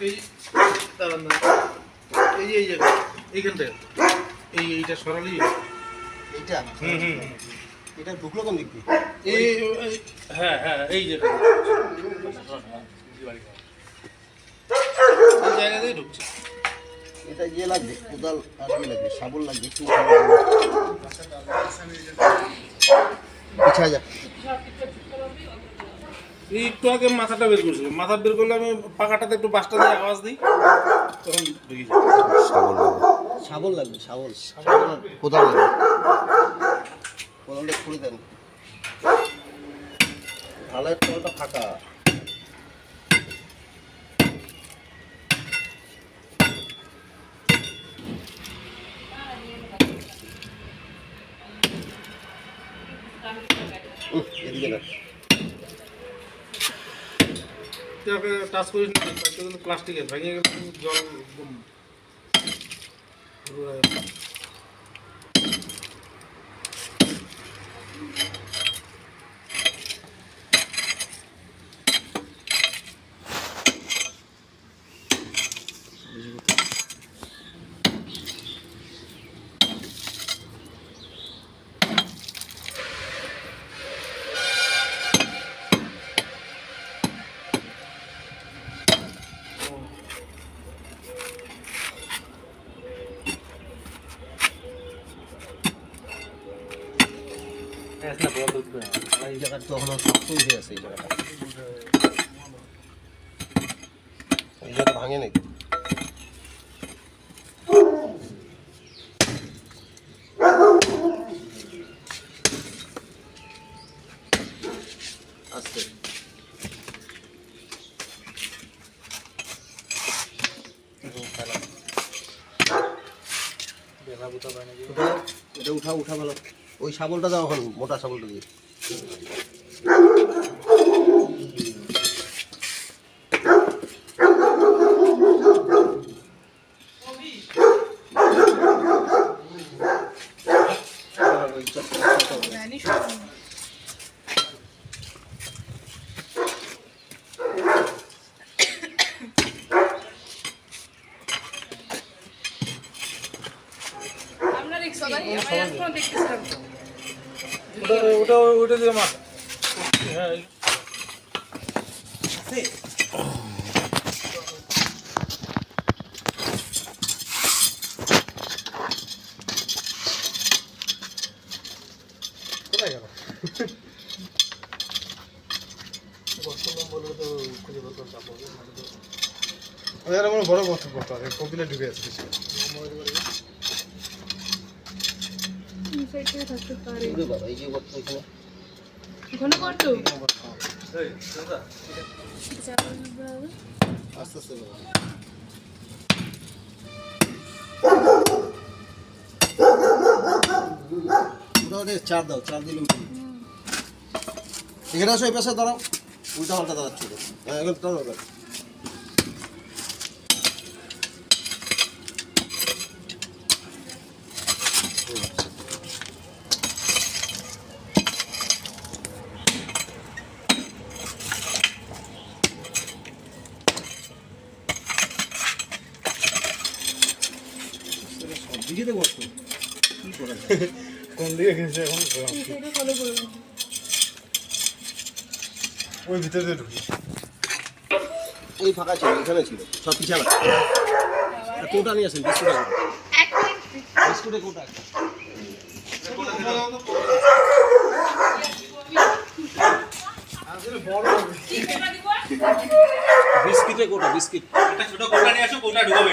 এই দাঁড়ান দাঁড়ান। এই যে এই জায়গা এইখান থেকে এই এইটা সরালি এইটা হুম হুম এটা ঢুকলো কোন দিক দিয়ে এই হ্যাঁ হ্যাঁ এই জায়গা এই জায়গা দিয়ে ঢুকছে এটা ইয়ে লাগবে কোদাল আর ইয়ে লাগবে শাবল লাগবে একটু পিছা যা এই একটু আগে মাথাটা বের করছিল। মাথা বের করলে আমি পাখাটাতে একটু বাসটা দিয়ে আওয়াজ দিই তখন ঢুকে শাবল লাগবে। শাবল লাগবে শাবল কোদাল লাগবে। কোদালটা খুলে দেন। ঢালাইয়ের তলটা ফাঁকা। এদিকে না টাচ করিস না কিন্তু প্লাস্টিকের ভেঙে জল এই জায়গাটা তো এখনও শক্তই আছে এই জায়গাটা এই জায়গাটা ভাঙে নাকি এটা উঠাও উঠা ভালো। ওই শাবলটা দাও এখন মোটা শাবলটা দিয়ে ওই ওটা ওটা ওটা দিয়ে মাথা হ্যাঁ বড় বস্তা বস্তা আছে কপিলে ঢুকে আছে। চার দাও চার দিলে উঠবে এখানে আসো এই পাশে দাঁড়াও উল্টা পাল্টা দাঁড়াচ্ছ তো। হ্যাঁ এখন দাঁড়াও এবার। হুম। সব দিকে কি করা কোন দিকে গেছে এখন? ওই ভিতরে ঢুকি। ওই ফাঁকা ছিল এখানে ছিল। সব পিছানা কোটা নিয়ে আসেন? বিস্কুটের কোটা এক মিনিট। বিস্কুটের কোটা বিস্কিটের কোটা বিস্কিট। ছোট কোটা নিয়ে আসো কোটা ঢুকাবে?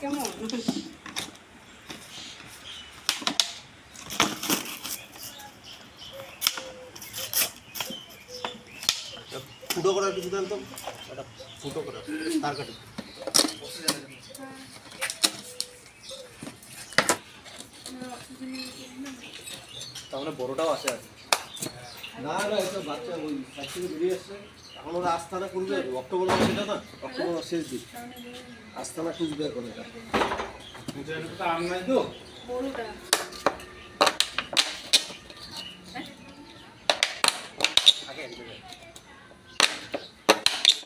কেমন ফুটো করার কিছু দেন তো একটা ফুটো করার তার কাটি তাহলে বড়টাও আছে আর না না এটা বাচ্চা ওই সাইড থেকে বেরিয়ে আসছে। এখন ওরা আস্তানা খুঁজবে অক্টোবর মাস এটা না অক্টোবর মাস শেষ দিক আস্তানা খুঁজবে এখন এটা। আম নাই তো বড়টা। আগে।